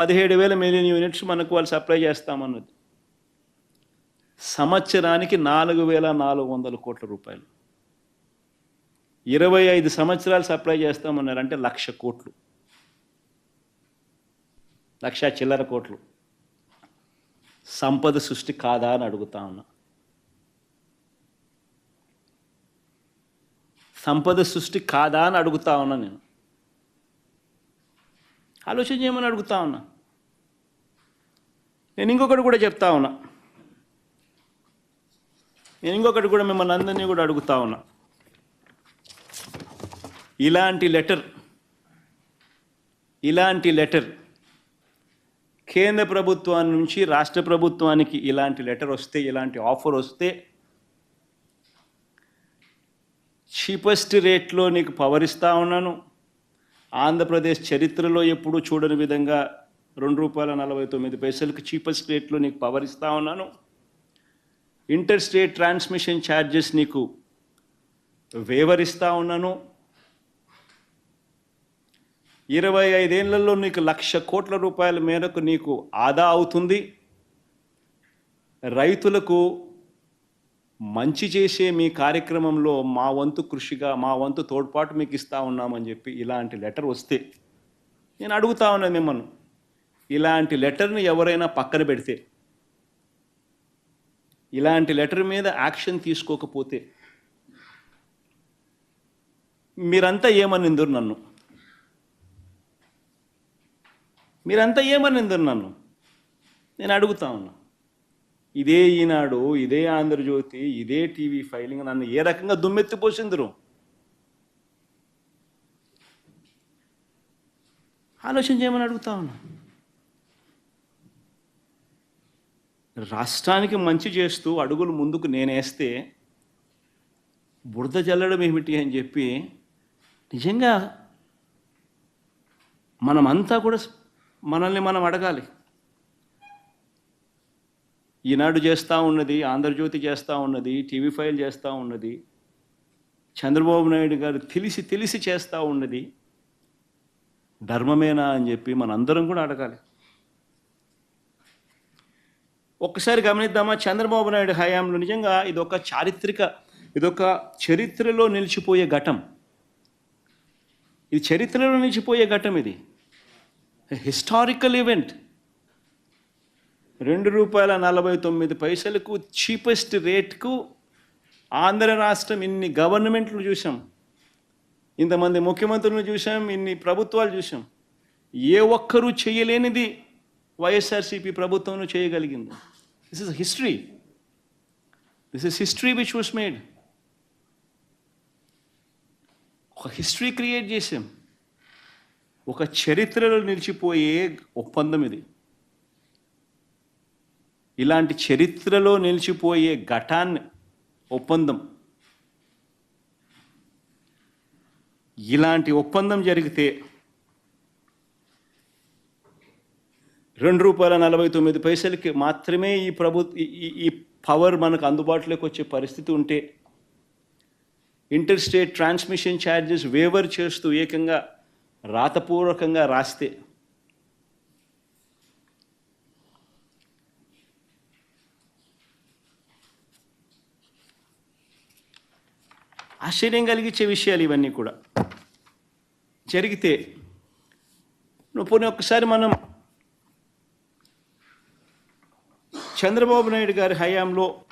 పదిహేడు వేల million units మనకు వాళ్ళు సప్లై చేస్తామన్నది. సంవత్సరానికి నాలుగు వేల నాలుగు వందల కోట్ల రూపాయలు. ఇరవై ఐదు సంవత్సరాలు సప్లై చేస్తామన్నారు అంటే లక్ష కోట్లు. లక్ష చిల్లర కోట్లు. సంపద సృష్టి కాదా అని అడుగుతా ఉన్నా. సంపద సృష్టి కాదా అని అడుగుతా ఉన్నా నేను. ఆలోచన చేయమని అడుగుతా ఉన్నా. నేను ఇంకొకటి కూడా చెప్తా ఉన్నా. నేను ఇంకొకటి కూడా మిమ్మల్ని అందరినీ కూడా అడుగుతా ఉన్నా. ఇలాంటి లెటర్ ఇలాంటి లెటర్ కేంద్ర ప్రభుత్వం నుంచి రాష్ట్ర ప్రభుత్వానికి ఇలాంటి లెటర్ వస్తే ఇలాంటి ఆఫర్ వస్తే చీపెస్ట్ రేట్లో నీకు పవర్ ఇస్తా ఉన్నాను. ఆంధ్రప్రదేశ్ చరిత్రలో ఎప్పుడూ చూడని విధంగా రెండు రూపాయల నలభై తొమ్మిది పైసలకు చీపెస్ట్ రేట్లో నీకు పవర్ ఇస్తా ఉన్నాను. ఇంటర్ స్టేట్ ట్రాన్స్మిషన్ ఛార్జెస్ నీకు వేవర్ ఇస్తా ఉన్నాను. ఇరవై ఐదేళ్ళలో నీకు లక్ష కోట్ల రూపాయల మేరకు నీకు ఆదా అవుతుంది. రైతులకు మంచి చేసే మీ కార్యక్రమంలో మా వంతు కృషిగా మా వంతు తోడ్పాటు మీకు ఇస్తా ఉన్నామని చెప్పి ఇలాంటి లెటర్ వస్తే నేను అడుగుతా ఉన్నాను మిమ్మల్ని. ఇలాంటి లెటర్ని ఎవరైనా పక్కన పెడితే ఇలాంటి లెటర్ మీద యాక్షన్ తీసుకోకపోతే మీరంతా ఏమనిందురు నన్ను? మీరంతా ఏమనిందురు నన్ను? నేను అడుగుతా ఉన్నా. ఇదే ఈనాడు ఇదే ఆంధ్రజ్యోతి ఇదే టీవీ ఫైలింగ్ నన్ను ఏ రకంగా దుమ్మెత్తిపోసిందరు ఆలోచన చేయమని అడుగుతా ఉన్నా. రాష్ట్రానికి మంచి చేస్తూ అడుగులు ముందుకు నేనేస్తే బురద జల్లడం ఏమిటి అని చెప్పి నిజంగా మనమంతా కూడా మనల్ని మనం అడగాలి. ఈనాడు చేస్తూ ఉన్నది ఆంధ్రజ్యోతి చేస్తూ ఉన్నది టీవీ ఫైల్ చేస్తూ ఉన్నది చంద్రబాబు నాయుడు గారు తెలిసి తెలిసి చేస్తూ ఉన్నది ధర్మమేనా అని చెప్పి మనందరం కూడా అడగాలి. ఒక్కసారి గమనిద్దామా? చంద్రబాబు నాయుడు హయాంలో నిజంగా ఇదొక చారిత్రక ఇదొక చరిత్రలో నిలిచిపోయే ఘటం. ఇది చరిత్రలో నిలిచిపోయే ఘటం ఇది. హిస్టారికల్ ఈవెంట్ రెండు రూపాయల నలభై తొమ్మిది పైసలకు చీపెస్ట్ రేట్కు ఆంధ్ర రాష్ట్రం ఇన్ని గవర్నమెంట్లు చూసాం ఇంతమంది ముఖ్యమంత్రులను చూసాం ఇన్ని ప్రభుత్వాలు చూసాం ఏ ఒక్కరూ చేయలేనిది వైఎస్ఆర్సీపీ ప్రభుత్వం చేయగలిగింది. This is history this is history which was made ఒక హిస్టరీ క్రియేట్ చేసాం ఒక చరిత్రలో నిలిచిపోయే ఒప్పందం ఇది. ఇలాంటి చరిత్రలో నిలిచిపోయే ఘటాన్ని ఒప్పందం. ఇలాంటి ఒప్పందం జరిగితే రెండు రూపాయల నలభై తొమ్మిది పైసలకి మాత్రమే ఈ ప్రభు ఈ- ఈ పవర్ మనకు అందుబాటులోకి వచ్చే పరిస్థితి ఉంటే inter state transmission charges waiver చేస్తూ ఏకంగా రాతపూర్వకంగా రాస్తే ఆశ్చర్యం కలిగించే విషయాలు ఇవన్నీ కూడా. జరిగితే నువ్వు పోనీ ఒక్కసారి మనం చంద్రబాబు నాయుడు గారి హయాంలో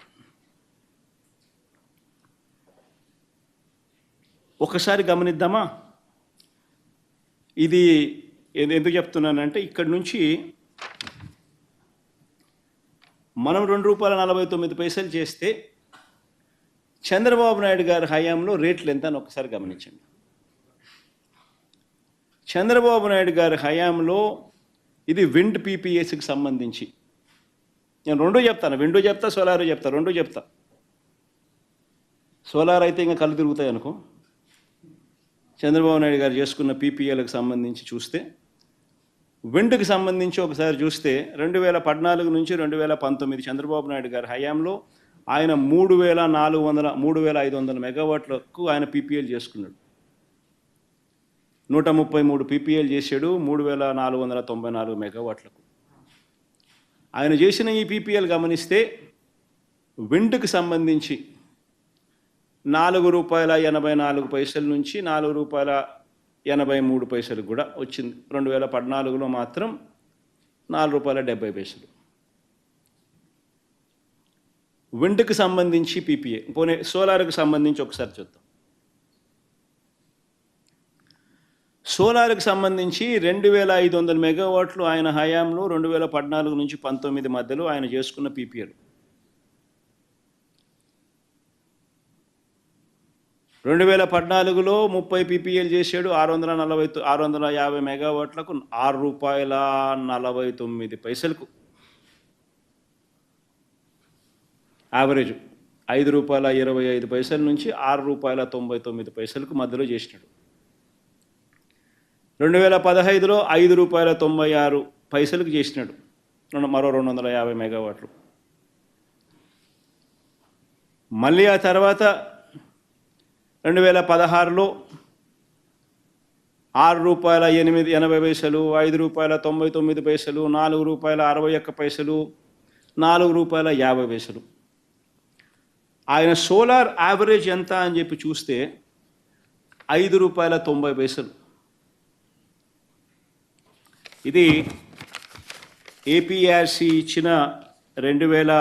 ఒకసారి గమనిద్దామా? ఇది ఎందుకు చెప్తున్నానంటే ఇక్కడి నుంచి మనం రెండు రూపాయల నలభై తొమ్మిది పైసలు చేస్తే చంద్రబాబు నాయుడు గారి హయాంలో రేట్లు ఎంత అని ఒకసారి గమనించండి. చంద్రబాబు నాయుడు గారి హయాంలో ఇది విండ్ పీపీఎస్కి సంబంధించి. నేను రెండూ చెప్తాను. విండో చెప్తా సోలార్ చెప్తా. రెండూ చెప్తా. సోలార్ అయితే ఇంకా కళ్ళు తిరుగుతాయి అనుకో. చంద్రబాబు నాయుడు గారు చేసుకున్న పీపీఎల్కి సంబంధించి చూస్తే విండ్కి సంబంధించి ఒకసారి చూస్తే రెండు వేల పద్నాలుగు నుంచి రెండు వేల పంతొమ్మిది చంద్రబాబు నాయుడు గారి హయాంలో ఆయన మూడు వేల నాలుగు వందల మూడు వేల ఐదు వందల మెగావాట్లకు ఆయన పీపీఎల్ చేసుకున్నాడు. నూట ముప్పై మూడు పీపీఎల్ చేశాడు మూడు వేల నాలుగు వందల తొంభై నాలుగు మెగావాట్లకు. ఆయన చేసిన ఈ పీపీఎల్ గమనిస్తే విండ్కి సంబంధించి నాలుగు రూపాయల ఎనభై నాలుగు పైసల నుంచి నాలుగు రూపాయల ఎనభై మూడు పైసలు కూడా వచ్చింది. రెండు వేల పద్నాలుగులో మాత్రం నాలుగు రూపాయల డెబ్బై పైసలు. విండ్కి సంబంధించి పీపీఏ. పోనీ సోలార్కి సంబంధించి ఒకసారి చూద్దాం. సోలార్కి సంబంధించి రెండు వేల ఐదు వందల మెగావాట్లు ఆయన హయాంలో రెండు వేల పద్నాలుగు నుంచి పంతొమ్మిది మధ్యలో ఆయన చేసుకున్న పీపీఎల్. రెండు వేల పద్నాలుగులో ముప్పై పీపీఎల్ చేశాడు ఆరు వందల నలభై ఆరు వందల యాభై మెగావాట్లకు ఆరు రూపాయల నలభై తొమ్మిది పైసలకు. యావరేజ్ ఐదు రూపాయల ఇరవై ఐదు పైసల నుంచి ఆరు రూపాయల తొంభై తొమ్మిది పైసలకు మధ్యలో చేసినాడు. రెండు వేల పదహైదులో ఐదు రూపాయల తొంభై ఆరు పైసలకు చేసినాడు. రెండు మరో రెండు వందల యాభై మెగావాట్లు. మళ్ళీ ఆ తర్వాత రెండు వేల పదహారులో ఆరు రూపాయల ఎనిమిది ఎనభై పైసలు ఐదు రూపాయల తొంభై తొమ్మిది పైసలు నాలుగు రూపాయల అరవై ఒక్క పైసలు నాలుగు రూపాయల యాభై పైసలు. ఆయన సోలార్ యావరేజ్ ఎంత అని చెప్పి చూస్తే ఐదు రూపాయల తొంభై పైసలు. ఇది ఏపీఆర్సీ ఇచ్చిన రెండు వేల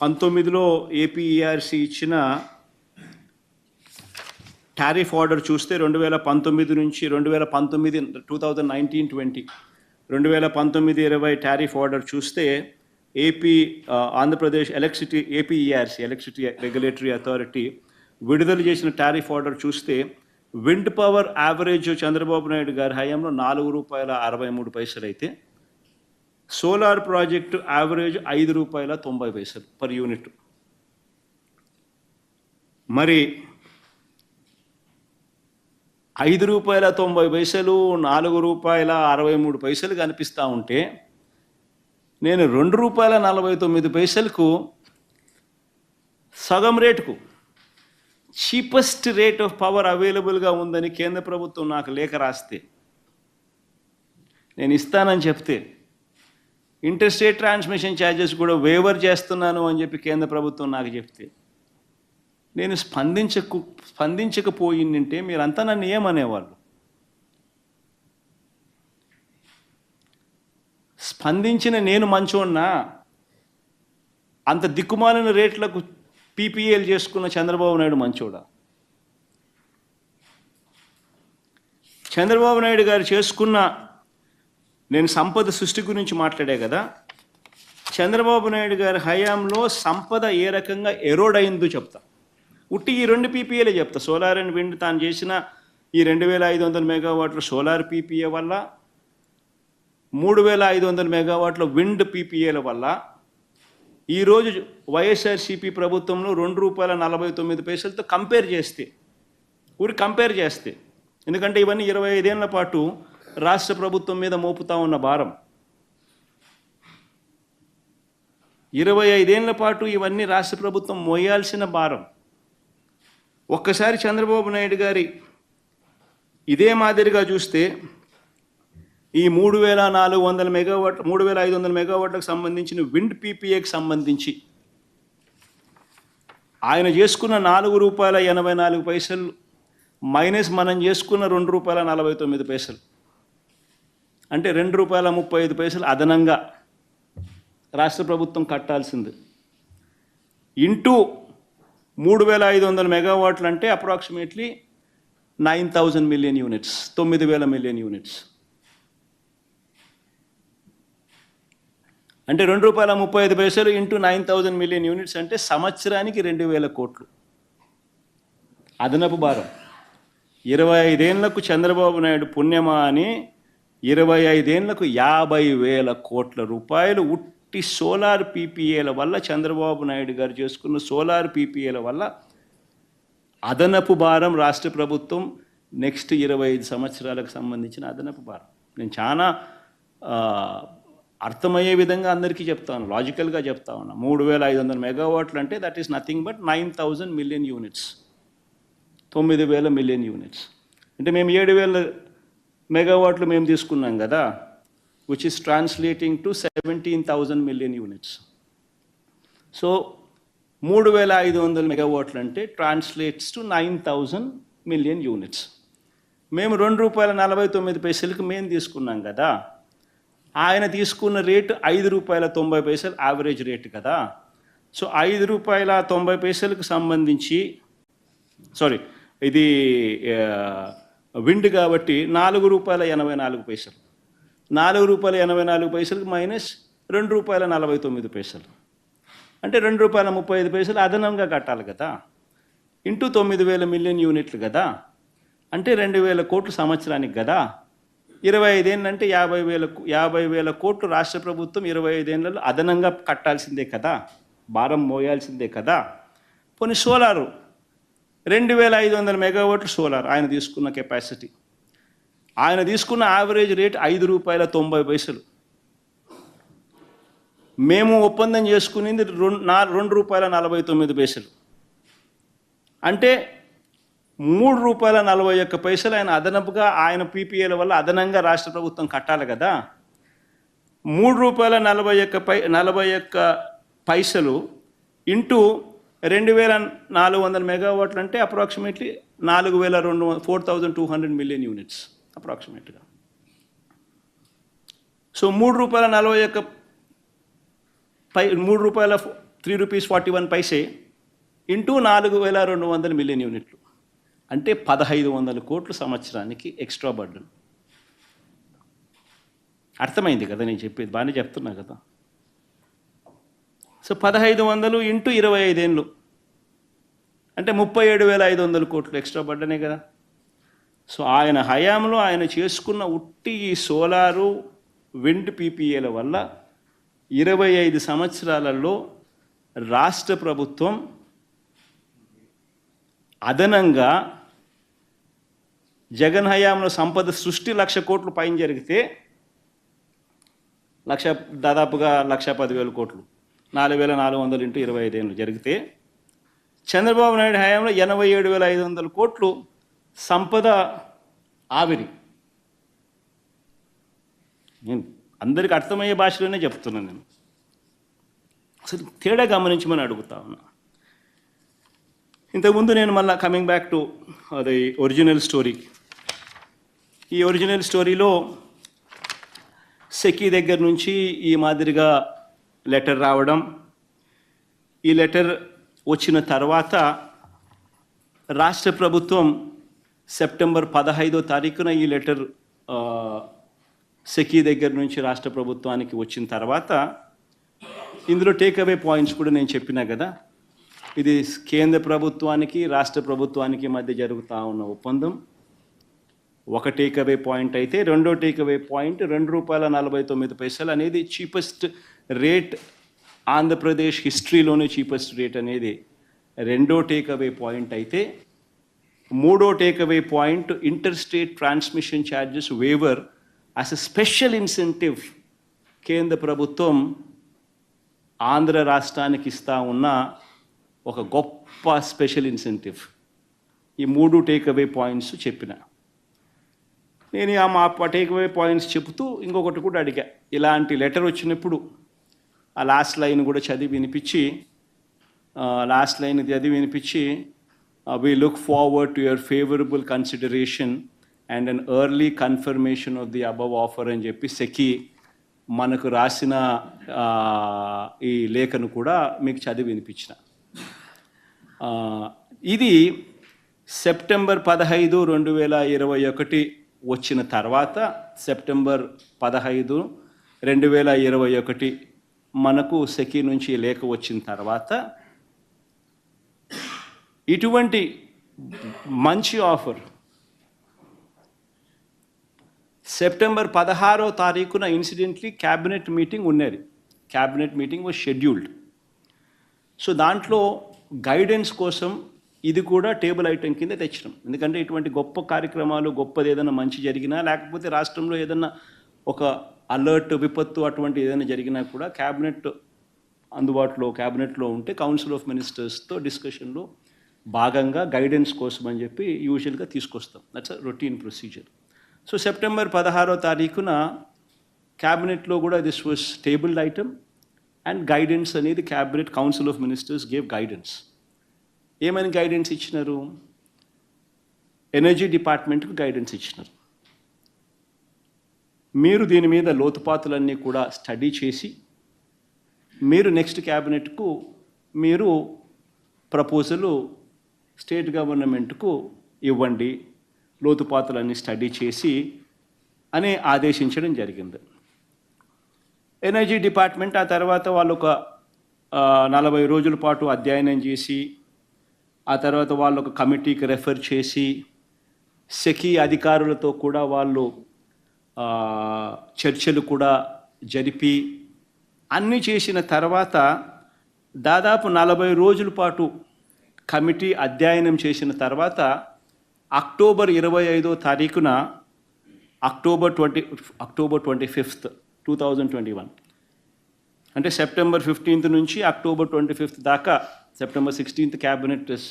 పంతొమ్మిదిలో ఏపీఆర్సీ ఇచ్చిన టారిఫ్ ఆర్డర్ చూస్తే రెండు వేల పంతొమ్మిది నుంచి రెండు వేల పంతొమ్మిది టూ థౌజండ్ నైన్టీన్ ట్వంటీ రెండు వేల పంతొమ్మిది ఇరవై టారిఫ్ ఆర్డర్ చూస్తే AP Andhra Pradesh electricity APERC electricity regulatory authority విడుదల చేసిన టారిఫ్ ఆర్డర్ చూస్తే wind power average Chandrababu Naidu గారి హయాంలో నాలుగు రూపాయల అరవై మూడు పైసలు అయితే సోలార్ ప్రాజెక్టు యావరేజ్ ఐదు రూపాయల తొంభై పైసలు పర్ యూనిట్. మరి ఐదు రూపాయల తొంభై పైసలు నాలుగు రూపాయల అరవై మూడు పైసలు కనిపిస్తూ ఉంటే నేను రెండు రూపాయల నలభై తొమ్మిది పైసలకు సగం రేటుకు చీపెస్ట్ రేట్ ఆఫ్ పవర్ అవైలబుల్గా ఉందని కేంద్ర ప్రభుత్వం నాకు లేఖ రాస్తే నేను ఇస్తానని చెప్తే ఇంటర్స్టేట్ ట్రాన్స్మిషన్ ఛార్జెస్ కూడా వేవర్ చేస్తున్నాను అని చెప్పి కేంద్ర ప్రభుత్వం నాకు చెప్తే నేను స్పందించకు స్పందించకపోయిందంటే మీరంతా నన్ను ఏమనేవాళ్ళు? స్పందించిన నేను మంచోన్నా అంత దిక్కుమాలిన రేట్లకు పీపీఎల్ చేసుకున్న చంద్రబాబు నాయుడు మంచోడా? చంద్రబాబు నాయుడు గారు చేసుకున్న నేను సంపద సృష్టి గురించి మాట్లాడే కదా చంద్రబాబు నాయుడు గారి హయాంలో సంపద ఏ రకంగా ఎరోడ్ అయిందో చెప్తా. ఉట్టి ఈ రెండు పీపీఏలే చెప్తా. సోలార్ అండ్ విండ్ తాను చేసిన ఈ రెండు వేల ఐదు వందల మెగావాట్ల సోలార్ పీపీఏ వల్ల మూడు వేల ఐదు వందల మెగావాట్ల విండ్ పీపీఏల వల్ల ఈరోజు వైఎస్ఆర్సీపీ ప్రభుత్వంలో రెండు రూపాయల నలభై తొమ్మిది పైసలతో కంపేర్ చేస్తే ఊరి కంపేర్ చేస్తే ఎందుకంటే ఇవన్నీ ఇరవై ఐదేళ్ళ పాటు రాష్ట్ర ప్రభుత్వం మీద మోపుతా ఉన్న భారం. ఇరవై ఐదేళ్ళ పాటు ఇవన్నీ రాష్ట్ర ప్రభుత్వం మోయాల్సిన భారం. ఒక్కసారి చంద్రబాబు నాయుడు గారి ఇదే మాదిరిగా చూస్తే ఈ మూడు వేల నాలుగు వందల మెగావాట్ మూడు వేల ఐదు వందల మెగావాట్లకు సంబంధించిన విండ్ పీపీఏకి సంబంధించి. ఆయన చేసుకున్న నాలుగు రూపాయల ఎనభై నాలుగు పైసలు మైనస్ మనం చేసుకున్న రెండు రూపాయల నలభై తొమ్మిది పైసలు. అంటే రెండు రూపాయల ముప్పై ఐదు పైసలు అదనంగా రాష్ట్ర ప్రభుత్వం కట్టాల్సింది. ఇంటూ మూడు వేల ఐదు వందల మెగావాట్లు అంటే approximately nine thousand million units తొమ్మిది వేల మిలియన్ యూనిట్స్. అంటే రెండు రూపాయల ముప్పై ఐదు పైసలు into nine thousand million units అంటే సంవత్సరానికి రెండు వేల కోట్లు. అదనపు భారం. ఇరవై ఐదేళ్ళకు చంద్రబాబు నాయుడు పుణ్యమా అని ఇరవై ఐదేళ్ళకు యాభై వేల కోట్ల రూపాయలు ఉట్టి సోలార్ పీపీఏల వల్ల చంద్రబాబు నాయుడు గారు చేసుకున్న సోలార్ పీపీఏల వల్ల అదనపు భారం రాష్ట్ర ప్రభుత్వం నెక్స్ట్ ఇరవై ఐదు సంవత్సరాలకు సంబంధించిన అదనపు భారం. నేను చాలా అర్థమయ్యే విధంగా అందరికీ చెప్తాను లాజికల్గా చెప్తా ఉన్నా. మూడు వేల ఐదు వందల మెగావాట్లు అంటే that is nothing but nine thousand million units తొమ్మిది వేల మిలియన్ యూనిట్స్ అంటే మేము ఏడు వేల మెగావాట్లు మేము తీసుకున్నాం కదా which is translating to seventeen thousand million units so మూడు వేల ఐదు వందల మెగావాట్లు అంటే translates to nine thousand million units మేము రెండు రూపాయల నలభై తొమ్మిది పైసలకి మేము తీసుకున్నాం కదా ఆయన తీసుకున్న రేటు ఐదు రూపాయల తొంభై పైసలు యావరేజ్ రేటు కదా. సో ఐదు రూపాయల తొంభై పైసలకు సంబంధించి సారీ ఇది విండ్ కాబట్టి నాలుగు రూపాయల ఎనభై నాలుగు పైసలు. నాలుగు రూపాయల ఎనభై నాలుగు పైసలకు మైనస్ రెండు రూపాయల నలభై తొమ్మిది పైసలు. అంటే రెండు రూపాయల ముప్పై ఐదు పైసలు అదనంగా కట్టాలి కదా. ఇంటూ తొమ్మిది వేల మిలియన్ యూనిట్లు కదా. అంటే రెండు వేల కోట్లు సంవత్సరానికి కదా. ఇరవై ఐదేళ్ళంటే యాభై వేల యాభై వేల కోట్లు రాష్ట్ర ప్రభుత్వం ఇరవై ఐదేళ్ళలో అదనంగా కట్టాల్సిందే కదా. భారం మోయాల్సిందే కదా. కొన్ని సోలారు రెండు వేల ఐదు వందల మెగావాట్లు సోలార్ ఆయన తీసుకున్న కెపాసిటీ. ఆయన తీసుకున్న యావరేజ్ రేట్ ఐదు రూపాయల తొంభై పైసలు. మేము ఒప్పందం చేసుకునేది రెండు రెండు రూపాయల నలభై తొమ్మిది పైసలు. అంటే మూడు రూపాయల నలభై ఒక్క పైసలు ఆయన అదనపుగా ఆయన పీపీఏల వల్ల అదనంగా రాష్ట్ర ప్రభుత్వం కట్టాలి కదా. మూడు రూపాయల నలభై ఒక్క పై నలభై ఒక్క పైసలు ఇంటూ రెండు వేల నాలుగు వందల మెగావాట్లు అంటే అప్రాక్సిమేట్లీ నాలుగు వేల రెండు four thousand two hundred million units అప్రాక్సిమేట్గా. సో మూడు రూపాయల నలభై ఒక్క పై మూడు రూపాయల three rupees forty one paise into నాలుగు వేల రెండు వందల మిలియన్ యూనిట్లు. అంటే పదహైదు వందల కోట్లు సంవత్సరానికి ఎక్స్ట్రా బర్డన్ అర్థమైంది కదా నేను చెప్పేది? బాగానే చెప్తున్నా కదా. సో పదహైదు వందలు ఇంటూ ఇరవై ఐదేళ్ళు. అంటే ముప్పై ఏడు వేల ఐదు వందల కోట్లు ఎక్స్ట్రా పడ్డనే కదా. సో ఆయన హయాంలో ఆయన చేసుకున్న ఉట్టి ఈ సోలారు విండ్ పీపీఏల వల్ల ఇరవై ఐదు సంవత్సరాలలో రాష్ట్ర ప్రభుత్వం అదనంగా జగన్ హయాంలో సంపద సృష్టి లక్ష కోట్లు పైన జరిగితే లక్ష దాదాపుగా లక్ష పదివేల కోట్లు. నాలుగు వేల నాలుగు వందలు ఇంటూ ఇరవై ఐదేళ్ళు జరిగితే చంద్రబాబు నాయుడు హయాంలో ఎనభై ఏడు వేల ఐదు వందల కోట్లు సంపద ఆవిరి. నేను అందరికి అర్థమయ్యే భాషలోనే చెప్తున్నాను నేను. అసలు తేడా గమనించమని అడుగుతా ఉన్నా. ఇంతకుముందు నేను మళ్ళీ కమింగ్ బ్యాక్ టు అది ఒరిజినల్ స్టోరీ ఈ ఒరిజినల్ స్టోరీలో సెకీ దగ్గర నుంచి ఈ మాదిరిగా లెటర్ రావడం ఈ లెటర్ వచ్చిన తర్వాత రాష్ట్ర ప్రభుత్వం సెప్టెంబర్ పదహైదో తారీఖున ఈ లెటర్ సెకీ దగ్గర నుంచి రాష్ట్ర ప్రభుత్వానికి వచ్చిన తర్వాత ఇందులో టేక్ అవే పాయింట్స్ కూడా నేను చెప్పినా కదా ఇది కేంద్ర ప్రభుత్వానికి రాష్ట్ర ప్రభుత్వానికి మధ్య జరుగుతూ ఉన్న ఒప్పందం. ఒక టేక్ అవే పాయింట్ అయితే రెండో టేక్ అవే పాయింట్ రెండు రూపాయల నలభై తొమ్మిది పైసలు అనేది చీపెస్ట్ రేట్ ఆంధ్రప్రదేశ్ హిస్టరీలోనే చీపెస్ట్ రేట్ అనేది. రెండో టేక్ అవే పాయింట్ అయితే మూడో take away point inter state transmission charges waiver as a special incentive కేంద్ర ప్రభుత్వం ఆంధ్ర రాష్ట్రానికి ఇస్తా ఉన్న ఒక గొప్ప స్పెషల్ ఇన్సెంటివ్ ఈ మూడు టేక్ అవే పాయింట్స్ చెప్పిన. నేను ఆ మా టేక్ పాయింట్స్ చెబుతూ ఇంకొకటి కూడా అడిగా. ఇలాంటి లెటర్ వచ్చినప్పుడు ఆ లాస్ట్ లైన్ కూడా చదివి వినిపించి లాస్ట్ లైన్ చదివి వినిపించి we look forward to your favourable consideration and an early confirmation of the above offer అని చెప్పి సెకి మనకు రాసిన ఈ లేఖను కూడా మీకు చదివి వినిపించిన. ఇది సెప్టెంబర్ పదహైదు రెండు వేల ఇరవై ఒకటి వచ్చిన తర్వాత సెప్టెంబర్ పదహైదు రెండు వేల ఇరవై ఒకటి మనకు సెకీ నుంచి లేఖ వచ్చిన తర్వాత ఇటువంటి మంచి ఆఫర్ సెప్టెంబర్ పదహారో తారీఖున ఇన్సిడెంట్లీ క్యాబినెట్ మీటింగ్ ఉన్నది. Cabinet meeting was scheduled. So దాంట్లో గైడెన్స్ కోసం ఇది కూడా టేబుల్ ఐటెం కింద తెచ్చినాం. ఎందుకంటే ఇటువంటి గొప్ప కార్యక్రమాలు గొప్పది ఏదైనా మంచి జరిగినా లేకపోతే రాష్ట్రంలో ఏదైనా ఒక అలర్ట్ విపత్తు అటువంటి ఏదైనా జరిగినా కూడా క్యాబినెట్ అందుబాటులో క్యాబినెట్లో ఉంటే కౌన్సిల్ ఆఫ్ మినిస్టర్స్తో డిస్కషన్లో భాగంగా గైడెన్స్ కోసం అని చెప్పి యూజువల్గా తీసుకొస్తాం. That's routine procedure so September పదహారో తారీఖున క్యాబినెట్లో కూడా this was tabled item and guidance అనేది cabinet council of ministers gave guidance ఏమని గైడెన్స్ ఇచ్చినారు? ఎనర్జీ డిపార్ట్మెంట్కు గైడెన్స్ ఇచ్చినారు. మీరు దీని మీద లోతుపాతులన్నీ కూడా స్టడీ చేసి మీరు నెక్స్ట్ క్యాబినెట్కు మీరు ప్రపోజలు స్టేట్ గవర్నమెంట్కు ఇవ్వండి లోతుపాతులన్నీ స్టడీ చేసి అని ఆదేశించడం జరిగింది. ఎనర్జీ డిపార్ట్మెంట్ ఆ తర్వాత వాళ్ళు ఒక నలభై రోజుల పాటు అధ్యయనం చేసి ఆ తర్వాత వాళ్ళు ఒక కమిటీకి రెఫర్ చేసి సెకీ అధికారులతో కూడా వాళ్ళు చర్చలు కూడా జరిపి అన్నీ చేసిన తర్వాత దాదాపు నలభై రోజుల పాటు కమిటీ అధ్యయనం చేసిన తర్వాత అక్టోబర్ ఇరవై ఐదో తారీఖున October twenty October twenty fifth two thousand twenty one. అంటే సెప్టెంబర్ ఫిఫ్టీన్త్ నుంచి అక్టోబర్ ట్వంటీ ఫిఫ్త్ దాకా September sixteenth cabinet is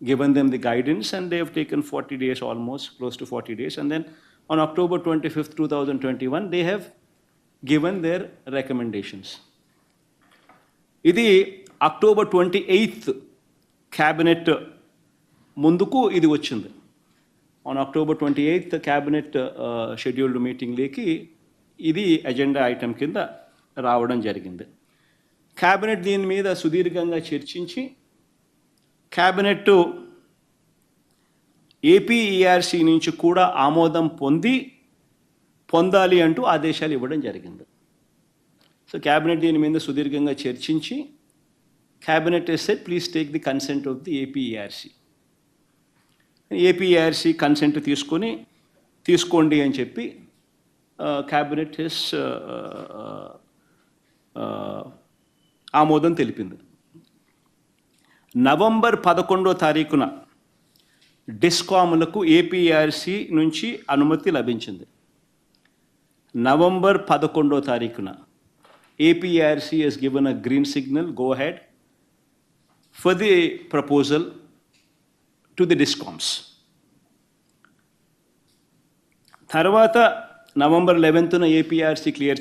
given them the guidance and they have taken 40 days almost, close to 40 days. And then on October 25th, 2021, they have given their recommendations. ఇది October twenty eighth cabinet ముందుకు ఇది వచ్చింది on October twenty eighth cabinet scheduled మీటింగ్లోకి ఇది agenda item కింద రావడం జరిగింది cabinet దీని మీద సుదీర్ఘంగా చర్చించి క్యాబినెట్ ఏపీఈఆర్సీ నుంచి కూడా ఆమోదం పొంది పొందాలి అంటూ ఆదేశాలు ఇవ్వడం జరిగింది. సో క్యాబినెట్ దీని మీద సుదీర్ఘంగా చర్చించి cabinet set please take the consent of the APERC APRC consent తీసుకొని తీసుకోండి అని చెప్పి uh, క్యాబినెట్ హెస్ ఆమోదం తెలిపింది. నవంబర్ పదకొండో తారీఖున డిస్కాములకు ఏపీఆర్సీ నుంచి అనుమతి లభించింది. నవంబర్ పదకొండో తారీఖున APRC has given a green signal go head for the proposal to the discoms తర్వాత నవంబర్ లెవెన్త్న ఏపీఆర్సీ క్లియర్